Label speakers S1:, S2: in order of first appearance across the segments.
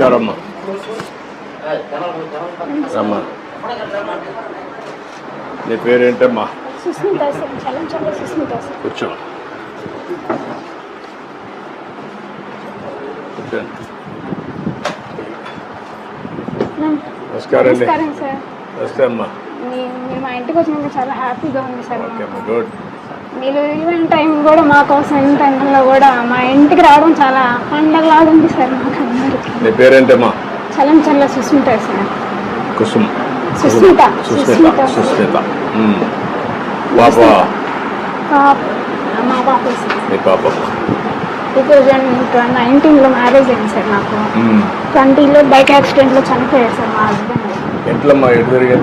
S1: నమస్కారం. అమ్మా రమ్మా. నీ పేరేంటమ్మా? కూర్చో. నమస్కారం నమస్తే అమ్మా.
S2: మీ- మీరు మా ఇంటికి వచ్చినాక చాలా హ్యాపీగా ఉంది సార్.
S1: గుడ్.
S2: మీరు ఈవెంట్ టైం కూడా మా కోసం ఈవెంట్ టైంలో కూడా మా ఇంటికి రావడం చాలా పండగలాగా ఉంది సార్ మాకు అందరికీ.
S1: నీ పేరేంటమ్మా?
S2: చలం చల్ల సుస్మిత సార్.
S1: కుసుమ్.
S2: సుస్మిత
S1: సుస్మిత
S2: సుస్మిత.
S1: పాప?
S2: మా పాప సార్.
S1: నీ పాప.
S2: టూ థౌజండ్ నైన్టీన్లో మ్యారేజ్ అయింది సార్ నాకు. ట్వంటీలో బైక్ యాక్సిడెంట్లో చనిపోయారు సార్ మా husband.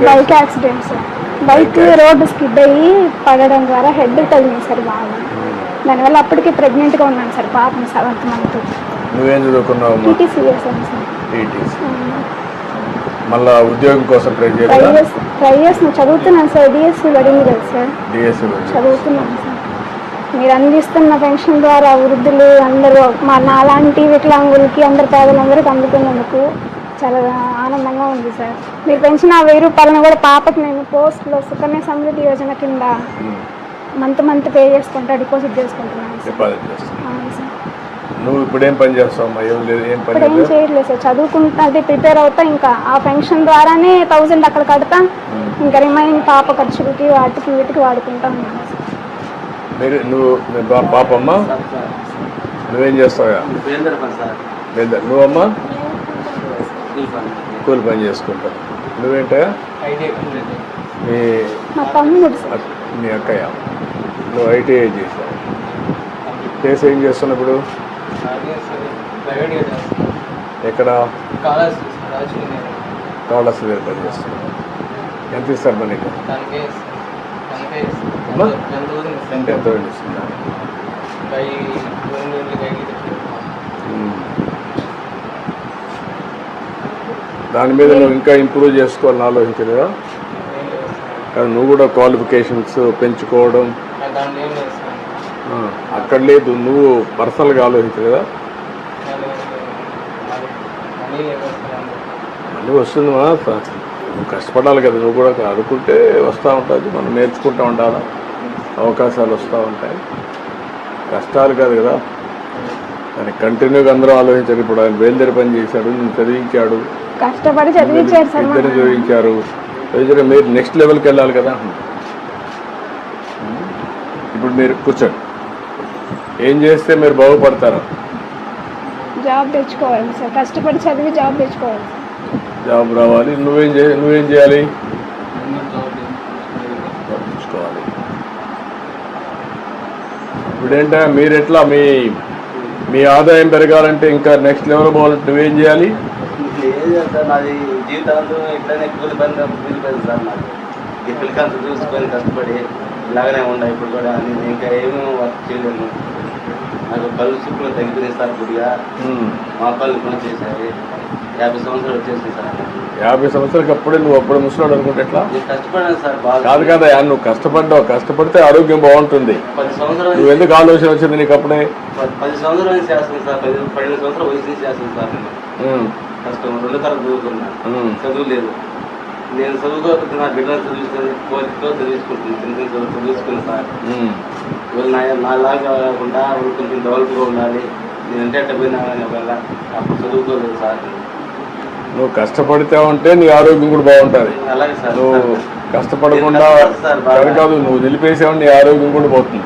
S2: Bike accident sir. Bike road skid అయ్యి పడడం ద్వారా హెడ్ తగిలింది సార్ బాగా. దానివల్ల అప్పటికే ప్రెగ్నెంట్గా ఉన్నాను సార్ పాపని సెవెంత్ మంత్.
S1: నువ్వేం చదువుకున్నావమ్మా
S2: టీటీసీ చేశాను సార్.
S1: టీటీసీ మళ్ళా ఉద్యోగం కోసం ట్రై
S2: ట్రై
S1: చేయలేదా
S2: చేసి ట్రై చేసిన చదువుతున్నాను సార్ డిఎస్సి పడింది కదా సార్.
S1: డిఎస్సి
S2: చదువుతున్నాను సార్. మీరు అందిస్తున్న పెన్షన్ ద్వారా వృద్ధులు అందరూ మా నాలాంటి వికలాంగులకి అందరు పేదలందరికీ అందుతున్నందుకు చాలా ఆనందంగా ఉంది సార్. మీరు పెంచిన ఆ వెయ్యి రూపాయలను కూడా పాపకి నేను పోస్ట్లో సుకన్య సమృద్ధి యోజన కింద మంత్ మంత్ పే చేసుకుంటా డిపాజిట్ చేసుకుంటున్నాను సార్.
S1: డిపాజిట్ చేస్తావు
S2: అవును సార్.
S1: నువ్వు ఇప్పుడు ఏం పని చేస్తావమ్మా ఏం లేదు ఏం పని
S2: ఇప్పుడు ఏం
S1: లేదు?
S2: చేయట్లేదు సార్. చదువుకుంటా అది ప్రిపేర్ అవుతా ఇంకా ఆ పెన్షన్ ద్వారానే థౌజండ్ అక్కడ కడతా ఇంకా రిమైనింగ్ పాప ఖర్చులకి వాటికి వీటికి వాడుకుంటా ఉన్నాను సార్.
S1: మీరు నువ్వు మీ పా- పాపమ్మా? నువ్వేం చేస్తావా
S3: బేందర్ పని సార్?
S1: లేదా నువ్వమ్మా? కూలి పని. చేసుకుంటావు నువ్వేంటయా
S3: ఐటీ
S1: మీ
S2: మా
S1: అక్కయ్య. నువ్వు ఐటీఐ చేసావు చేసి ఏం చేస్తున్నావు ఇప్పుడు
S3: అదే సార్ ప్రైవేట్గా చేస్తాను
S1: ఎక్కడ? దగ్గర పని చేస్తున్నావు. ఎంత ఇస్తారు మరి అమ్మా?
S3: ఎంత దూరం
S1: ఎంత ఎంత ఇస్తుందా
S3: కై రెండు రెండు కై
S1: ఉమ్. దాని మీద నువ్వు ఇంకా ఇంప్రూవ్ చేసుకోవాలని ఆలోచించలేదా? కానీ నువ్వు కూడా క్వాలిఫికేషన్స్ పెంచుకోవడం. అక్కడ లేదు నువ్వు పర్సనల్గా ఆలోచించలేదా? మళ్ళీ వస్తుంది మా నువ్వు కష్టపడాలి కదా నువ్వు కూడా అనుకుంటే వస్తూ ఉంటుంది మనం నేర్చుకుంటూ ఉండాలి? అవకాశాలు వస్తూ ఉంటాయి. కష్టాలు కాదు కదా. దాన్ని కంటిన్యూగా అందరూ ఆలోచించారు. ఇప్పుడు ఆయన బయలుదేరి పని చేశాడు నేను చదివించాడు.
S2: కష్టపడి చదివించారు
S1: ఇద్దరు చదివించారు. చదివించారు మీరు నెక్స్ట్ లెవెల్కి వెళ్ళాలి కదా. ఇప్పుడు మీరు కూర్చోండి. ఏం చేస్తే మీరు బాగుపడతారు?
S2: జాబ్ తెచ్చుకోవాలి సార్. కష్టపడి చదివి జాబ్ తెచ్చుకోవాలి
S1: జాబ్ రావాలి. నువ్వేం చే నువ్వేం చేయాలి?
S3: జాబ్
S1: చూసుకోవాలి ఇప్పుడేంటా మీరు ఎట్లా మీ మీ ఆదాయం పెరగాలంటే ఇంకా నెక్స్ట్ లెవెల్ పోవాలంటే నువ్వేం చేయాలి?
S4: నాది జీవితాంతం ఇట్లనే కూలి పని కూలి పని సార్ నాకు ఈ చూసుకొని కష్టపడి ఇలాగనే ఇప్పుడు కూడా. నేను ఇంకా ఏమేమి వర్క్ చేయలేను. నాకు కళ్ళు చూపులు తగ్గిపోయింది సార్
S1: ఉమ్.
S4: మా కళ్ళు కూడా చేశారు యాభై సంవత్సరాలు వచ్చేసింది సార్.
S1: యాభై సంవత్సరాలకి అప్పుడే నువ్వు అప్పుడు ముసలాడు అనుకుంటే ఎట్లా? కాదు కదా నువ్వు కష్టపడ్డావు. కష్టపడితే ఆరోగ్యం బాగుంటుంది. నువ్వు ఎందుకు ఆలోచన వచ్చింది నీకు అప్పుడే?
S4: పది- సంవత్సరాలు చేస్తాను సార్ పది పన్నెండు సంవత్సరాలు వయసు నుంచి చేస్తాను సార్ నేను.
S1: ఉమ్.
S4: కష్టం రెండు తరగతి చదువుకున్నా
S1: ఉమ్.
S4: చదువు లేదు. నేను చదువుకోకపోతే నా బిడ్డలు చదివిస్తుంది కోరికతో చదివించుకుంటున్నాను చిన్న చిన్న చదువు సార్. ఇవాళ నా నాలాగా కాకుండా వాళ్ళు కొంచెం డెవలప్గా ఉండాలి నేను అంటే అట్ట పోయినా కానీ ఒకవేళ అప్పుడు చదువుకోలేదు సార్
S1: నువ్వు కష్టపడితే ఉంటే నీ ఆరోగ్యం కూడా బాగుంటుంది.
S4: అలాగే సార్.
S1: నువ్వు కష్టపడకుండా. కాదు నువ్వు నిలిపేసావు నీ ఆరోగ్యం కూడా పోతుంది.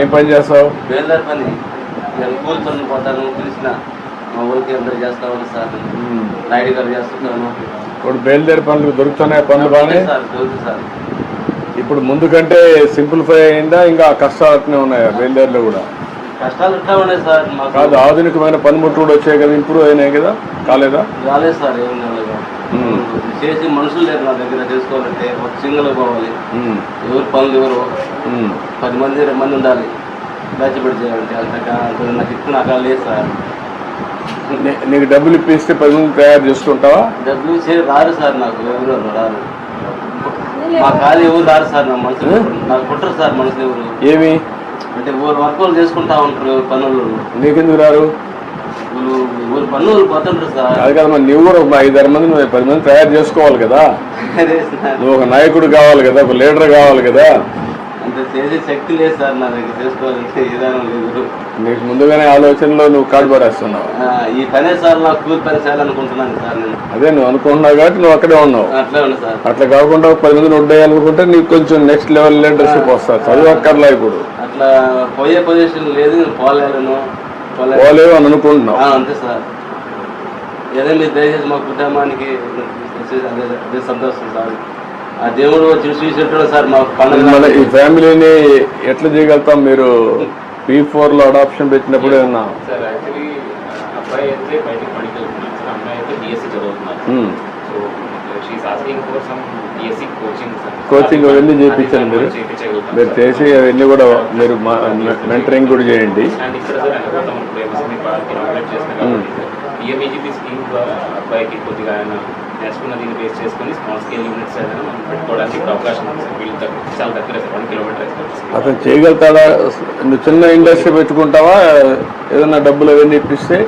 S1: ఏం పని చేస్తావు?
S4: పోతాను పిలిచిన మా ఊరికి చేస్తా సార్. నేను.
S1: ఉమ్.
S4: నాయుడు గారు చేస్తుంటాను
S1: ఇప్పుడు బయలుదేరి పనులు దొరుకుతున్నాయి పనులు బాగానే ఇప్పుడు ముందు కంటే సింప్లిఫై అయిందా ఇంకా కష్టాలు అట్నే ఉన్నాయా బయలుదేరిలో కూడా?
S4: కష్టాలు ఉన్నాయి సార్
S1: కాదు ఆధునికమైన పనిముట్లు కూడా వచ్చాయి కదా ఇంప్రూవ్ అయినాయి కదా కాలేదా?
S4: రాలేదు సార్ ఏం. చేసి మనుషులు లేరు నా దగ్గర తెలుసుకోవాలంటే ఒక సింగిల్ పోవాలి. ఎవరు పనులు ఎవరు. పది మంది ఇరవై మంది ఉండాలి. బ్యాచ్పెట్టి చేయాలంటే అంతగా నాకు ఇప్పుడు నాకు లేదు సార్.
S1: నీకు డబ్బులు ఇప్పిస్తే పది మంది తయారు చేసుకుంటావా
S4: డబ్బులు చే రారు సార్ నాకు ఎవరు రారు. మా ఖాళీ ఎవరు రారు సార్ నా మనసులో. నాకు కుట్టరు సార్ మనసులో ఎవరు.
S1: ఏమి?
S4: అంటే ఊరు వర్క్ వాళ్ళు చేసుకుంటా ఉంటారు పనులు.
S1: నీకెందుకు రారు
S4: ఊరు పనులు పోతుంటారు సార్.
S1: అది కదా మరి నువ్వు కూడా ఒక ఐదారు మంది నువ్వు పది మంది తయారు చేసుకోవాలి కదా. నువ్వు ఒక నాయకుడు కావాలి కదా ఒక లీడర్ కావాలి కదా.
S4: అంత చేసే శక్తి లేదు సార్ నా దగ్గర చేసుకోవాలంటే విధానం లేదు.
S1: నీకు ముందుగానే ఆలోచనలో నువ్వు కాడు పడేస్తున్నావు
S4: ఈ పనే సార్ నాకు కూలి పని చేయాలనుకుంటున్నాను సార్ నేను.
S1: అదే నువ్వు అనుకుంటున్నావు కాబట్టి నువ్వు అక్కడే ఉన్నావు.
S4: అట్లే ఉంది సార్.
S1: అట్లా కాకుండా పది మందిని ఉండేయాలనుకుంటే నీకు కొంచెం నెక్స్ట్ లెవెల్ లీడర్షిప్ వస్తుంది. చదువు అక్కర్లా ఇప్పుడు.
S4: అట్లా పోయే పొజిషన్ లేదు నేను పోలేను పోలే-
S1: పోలేవు అని అనుకుంటున్నావు.
S4: ఆ, అంతే సార్. ఏదో మీరు దయచేసి మా కుటుంబానికి అదే సంతోషం సార్. ఆ దేవుడు చూసి సార్ మా పండుగ
S1: మన ఈ ఫ్యామిలీని ఎట్లా చేయగలుగుతాం మీరు? పీ ఫోర్లో అడాప్షన్ పెట్టినప్పుడు ఏమన్నా?
S5: సార్ యాక్చువల్లీ అబ్బాయి అయితే బయటికి పనికి వెళ్తున్నాడు అమ్మాయి అయితే బీఎస్సీ చదువుతున్నారు. సో కోచింగ్
S1: అవన్నీ చేయించండి మీరు. మీరు చేసి అవన్నీ కూడా మీరు మెంటరింగ్ కూడా చేయండి.
S5: పిఎంఈజీపీ స్కీమ్ ద్వారా అబ్బాయికి కొద్దిగా ఆయన నేర్చుకున్న దీన్ని బేస్ చేసుకొని స్మాల్ స్కేల్ యూనిట్స్ ఏదైనా మనం పెట్టుకోవడానికి అవకాశం ఉంది సార్ వీళ్ళు చాలా దగ్గర సార్ వన్ కిలోమీటర్
S1: అతను చేయగలుగుతాడా? నువ్వు చిన్న ఇండస్ట్రీ పెట్టుకుంటావా? ఏదైనా డబ్బులు అవన్నీ ఇప్పిస్తే?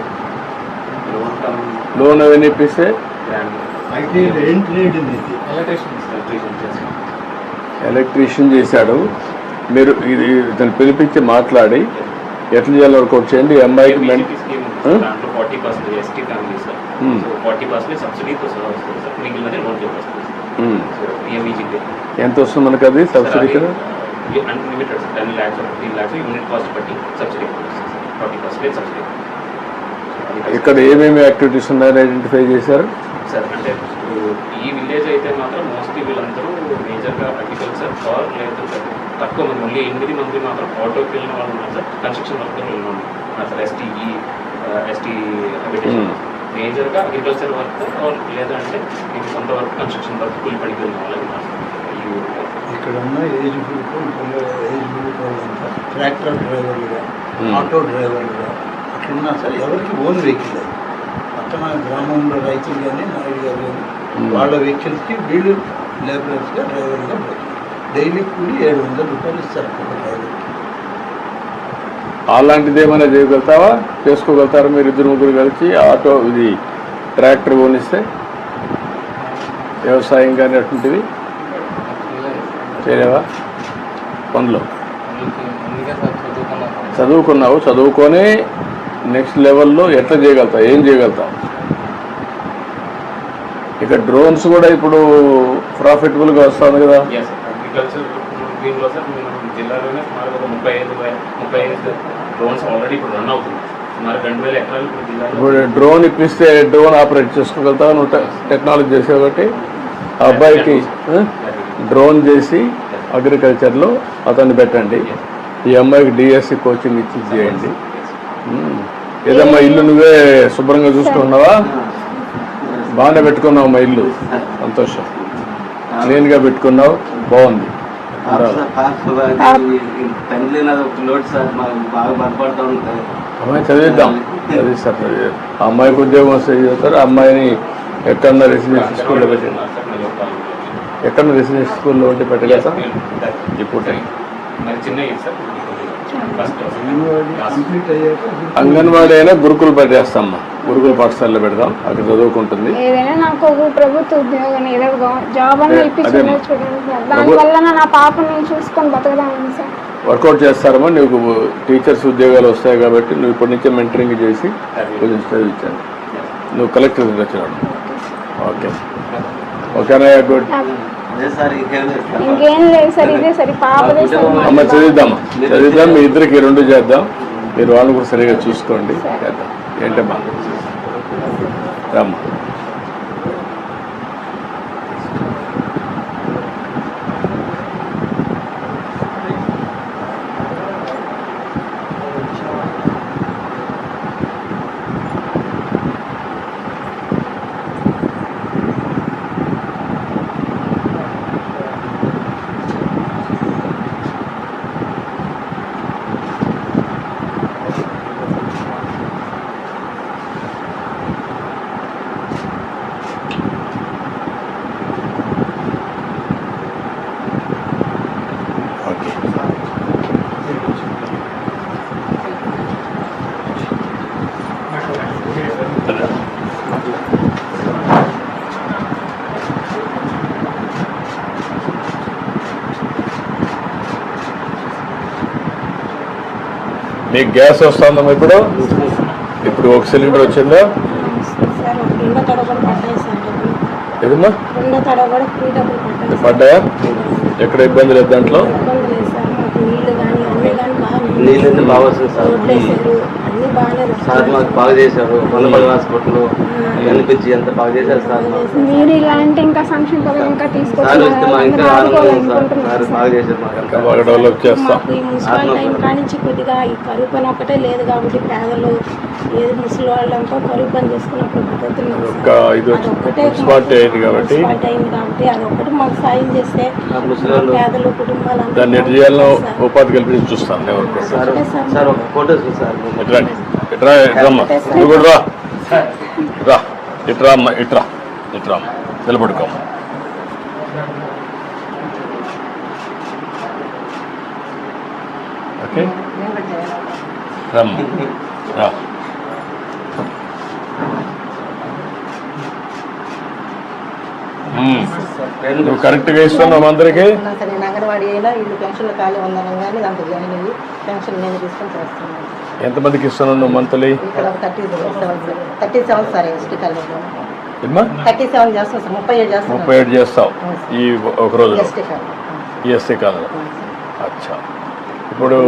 S1: లోన్ అవన్నీ ఇప్పిస్తే? ఎలక్ట్రీషియన్ చేశాడు. మీరు ఇది ఇతను పిలిపించి మాట్లాడి ఎట్లా చేయాలో వర్కౌట్ చేయండి. ఈ అమ్మాయికి Hmm.
S5: పిఎంఈజీ
S1: ఎంత వస్తుంది మనకు అది కదా
S5: సబ్సిడీ
S1: ఇక్కడ ఏమేమి యాక్టివిటీస్ ఉన్నాయని ఐడెంటిఫై చేశారు?
S5: సార్. అంటే ఇప్పుడు ఈ విలేజ్ అయితే మాత్రం మోస్ట్లీ వీళ్ళందరూ మేజర్గా అగ్రికల్చర్ ఆర్ లేదు సార్ తక్కువ మంది ఓన్లీ ఎనిమిది మంది మాత్రం ఆటోకి వెళ్ళిన వాళ్ళు ఉన్నారు సార్ కన్స్ట్రక్షన్ వర్క్ వెళ్ళిన వాళ్ళు ఉన్నారు సార్ ఎస్టీఈ ఎస్టీ. మేజర్గా అగ్రికల్చర్ వర్క్ ఆర్ లేదంటే ఇది సొంత వర్క్ కన్స్ట్రక్షన్ వర్క్ కూలి పనికి వెళ్ళిన వాళ్ళు
S6: ఇక్కడ ఉన్న ఏజ్ గ్రూప్ ఏజ్ గ్రూప్ వాళ్ళంతా ట్రాక్టర్ డ్రైవర్లుగా. ఆటో డ్రైవర్లుగా అట్లున్నా సార్ ఎవరికి ఓన్ వెహికల్ పక్కన గ్రామంలో రైతులు కానీ నాయుడు గారు కానీ. వాళ్ళ వెహికల్స్కి వీళ్ళు లేబరర్స్గా డ్రైవర్గా పోతున్నారు డైలీ కూలి ఏడు వందల రూపాయలు ఇస్తారు ఒక డ్రైవర్కి.
S1: అలాంటిది ఏమైనా చేయగలుగుతావా? చేసుకోగలుగుతారా మీరు ఇద్దరు ముగ్గురు కలిసి? ఆటో ఇది ట్రాక్టర్ కొనిస్తే? వ్యవసాయం కానీ అటువంటివి? చేయలేవా? పనులు? చదువుకున్నావు చదువుకొని నెక్స్ట్ లెవెల్లో ఎట్లా చేయగలుగుతావు? ఏం చేయగలుగుతావు? ఇక డ్రోన్స్ కూడా ఇప్పుడు ప్రాఫిటబుల్గా వస్తుంది కదా.
S5: దీనిలో సార్ జిల్లాలోనే సుమారు ముప్పై ఐదు ముప్పై ఐదు డ్రోన్స్ ఆల్రెడీ ఇప్పుడు రన్ అవుతుంది సుమారు రెండు వేల ఎకరాలు ఇప్పుడు జిల్లాలో
S1: ఇప్పుడు డ్రోన్ ఇప్పిస్తే డ్రోన్ ఆపరేట్ చేసుకోగలుగుతావు? నువ్వు టెక్నాలజీ చేసావు కాబట్టి ఆ అబ్బాయికి? డ్రోన్ చేసి అగ్రికల్చర్లో అతన్ని పెట్టండి. ఈ అమ్మాయికి డిఎస్సి కోచింగ్ ఇచ్చి చేయండి. ఏదమ్మా ఇల్లు నువ్వే శుభ్రంగా చూసుకున్నావా బాగానే పెట్టుకున్నావు మా ఇల్లు. సంతోషం. క్లీన్గా పెట్టుకున్నావు. బాగుంది.
S4: సార్
S1: అమ్మాయి చదివిద్దాం. చదివిస్తారు చదివిద్దాం. ఆ అమ్మాయికి ఉద్యోగం వస్తే చదువుతారు ఆ అమ్మాయిని ఎక్కడన్నా రెసిడెన్షియల్ స్కూల్లో పెట్టండి ఎక్కడ రెసిడెన్షియల్ స్కూల్లో ఉంటే పెట్టగలుగుతాం ఇప్పుడు టైం
S5: చిన్న సార్
S6: అంగన్వాడీ
S1: అయినా గురుకులు పెట్టేస్తామ్మా గురుకుల పాఠశాలలో పెడదాం. అక్కడ చదువుకుంటుంది.
S2: ఏదైనా నాకు ఒక ప్రభుత్వ ఉద్యోగం ఏదో జాబ్ దానివల్ల నా పాపని చూసుకొని బతకదామని సార్.
S1: వర్కౌట్ చేస్తారమ్మా. నీకు టీచర్స్ ఉద్యోగాలు వస్తాయి కాబట్టి నువ్వు ఇప్పటి నుంచే మెంటరింగ్ చేసి కొంచెం చదివించాను నువ్వు కలెక్టర్ వచ్చినాడు ఓకే ఓకేనా గుడ్.
S4: ఇంకేం లేదు సార్.
S2: ఇంకేం లేదు సార్ ఇదే సార్ ఈ పాపదే సార్
S1: అమ్మ చదివిద్దామా చదివిద్దాం. మీ ఇద్దరికి రెండు చేద్దాం. మీరు వాళ్ళని కూడా సరిగా చూసుకోండి. చేద్దాం. ఏంటమ్మా? రమ్మా. మీకు గ్యాస్ వస్తుందమ్మా ఇప్పుడు? ఇప్పుడు ఒక సిలిండర్ వచ్చిందా?
S7: కూడా పడ్డాయి
S1: ఎక్కడ ఇబ్బంది లేదు దాంట్లో?
S4: నీళ్ళు బాగా వస్తుంది సార్. మాకు బాగా చేశారు. హాస్పిటల్ కనిపించి ఎంత బాగా చేశారు సార్
S2: మీరు ఇలాంటి ఇంకా సంక్షేమ పథకం ఇంకా
S4: సార్ వస్తే మా ఇంకా ఆనందం సార్. సార్
S2: తీసుకొచ్చి
S4: బాగా చేశారు మాకు
S1: ఇంకా
S4: అంతా.
S1: బాగా డెవలప్ చేస్తాం.
S7: మాకు ఈ మున్సిపల్ టైం కానించి కొద్దిగా ఈ కరువు పని ఒకటే లేదు కాబట్టి పేదలు ఏది ముసలి వాళ్ళంతా కరువు పని చేసుకున్నప్పుడు అదొక్కటే
S1: మున్సిపాలిటీ అయింది కాబట్టి
S7: అదొక్కటి మాకు సాయం చేస్తే పేదలు కుటుంబాలు
S1: దాన్ని ఎటు చేయాలో ఉపాధి కల్పించి చూస్తాను.
S4: సార్ సార్ ఒక ఫోటో సార్.
S1: ఇట్రా ఇట్రా ఇట్రమ్మా నువ్వు కూడా రా. రా. ఇట్రా అమ్మా ఇట్రా. ఇట్రా అమ్మా నిలబడుకోమ్మా. ఓకే? రమ్మా. రా. మ్మ్. నువ్వు కరెక్ట్గా ఇస్తున్నావు అందరికీ.
S8: అంగన్వాడీ అయినా వీళ్ళు పెన్షన్లు ఖాళీ ఉందనం కానీ దాంట్లో జాయిన్ అయ్యి పెన్షన్ నేను తీసుకొని చేస్తున్నాను
S1: ఎంతమందికి ఇస్తున్నావు నువ్వు మంత్లీ?
S8: ఇక్కడ thirty seven thirty seven sir ST కాలేజ్లో.
S1: ఏమ్మా
S8: థర్టీ సెవెన్ చేస్తున్నాం సార్ ముప్పై ఏడు చేస్తున్నాం
S1: ముప్పై ఏడు చేస్తావు ఈ ఒక రోజులో.
S8: ఎస్టీ కాలేజ్
S1: అచ్చా. ఇప్పుడు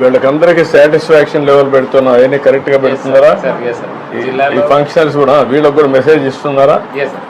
S1: వీళ్ళకందరికీ సాటిస్ఫాక్షన్ లెవెల్ పెడుతున్నావు. అవన్నీ కరెక్ట్గా పెడుతున్నారా? ఈ- ఫంక్షనల్స్ కూడా వీళ్ళకి కూడా మెసేజ్ ఇస్తున్నారా?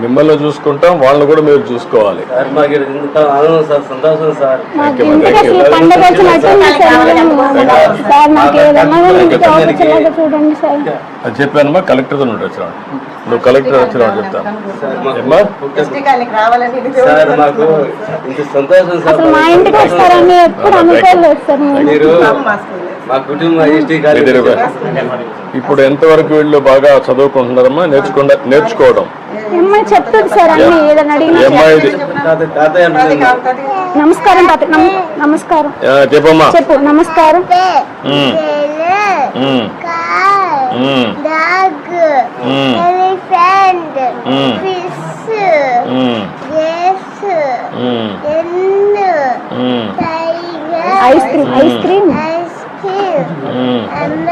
S1: మిమ్మల్ని చూసుకుంటాం వాళ్ళని కూడా మీరు చూసుకోవాలి. అది చెప్పానమ్మా కలెక్టర్తో నుండి వచ్చినాడు నువ్వు కలెక్టర్ వచ్చినాడు చెప్తాను.
S2: మా
S4: కుటుంబం.
S1: ఇప్పుడు ఎంతవరకు వీళ్ళు బాగా చదువుకుంటున్నారమ్మా నేర్చుకుంటా నేర్చుకోవడం
S2: అమ్మాయి చెప్తుంది సార్ అన్ని ఏదైనా అడిగినా
S1: అమ్మాయిది.
S2: నమస్కారం తాత నమ- నమస్కారం
S1: ఆ, చెప్పమ్మా
S2: చెప్పు నమస్కారం
S1: ఉమ్. ఉమ్. ఉమ్.
S9: dog,
S1: ఉమ్.
S9: elephant,
S1: Mm.
S9: fish,
S1: ఉమ్.
S9: yes,
S1: ఉమ్.
S9: hen,
S1: ఉమ్.
S9: tiger,
S2: ice cream ice cream
S9: ice cream,
S1: ఉమ్.
S9: umbrella,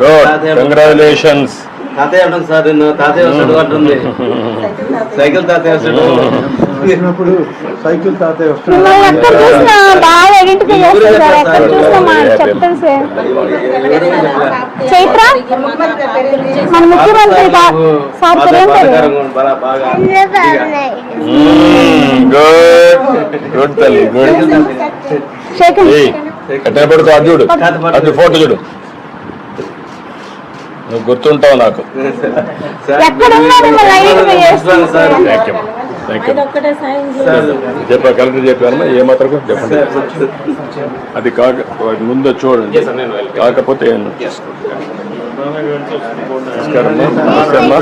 S1: గుడ్
S4: తాతయ్య అంటున్నాను.
S1: కంగ్రాచులేషన్స్
S4: తాతయ్య సార్ నిన్ను తాతయ్య వస్తాడు అంటుంది. సైకిల్ తాతయ్య వస్తాడు.
S6: వచ్చినప్పుడు సైకిల్ తాతయ్య
S2: ఎక్కడ ఎక్కడ చైత్ర? మన ముఖ్యమంత్రి సార్
S1: గుడ్. తల్లి గుడ్. చూడు. అది ఫోటో చూడు. నువ్వు గుర్తుంటావు నాకు.
S4: సార్,
S1: చెప్పా కలెక్టర్ చెప్పారమ్మా ఏ మాత్రం చెప్పండి. అది కాక ముందు చూడండి. కాకపోతే నమస్కారం అమ్మా.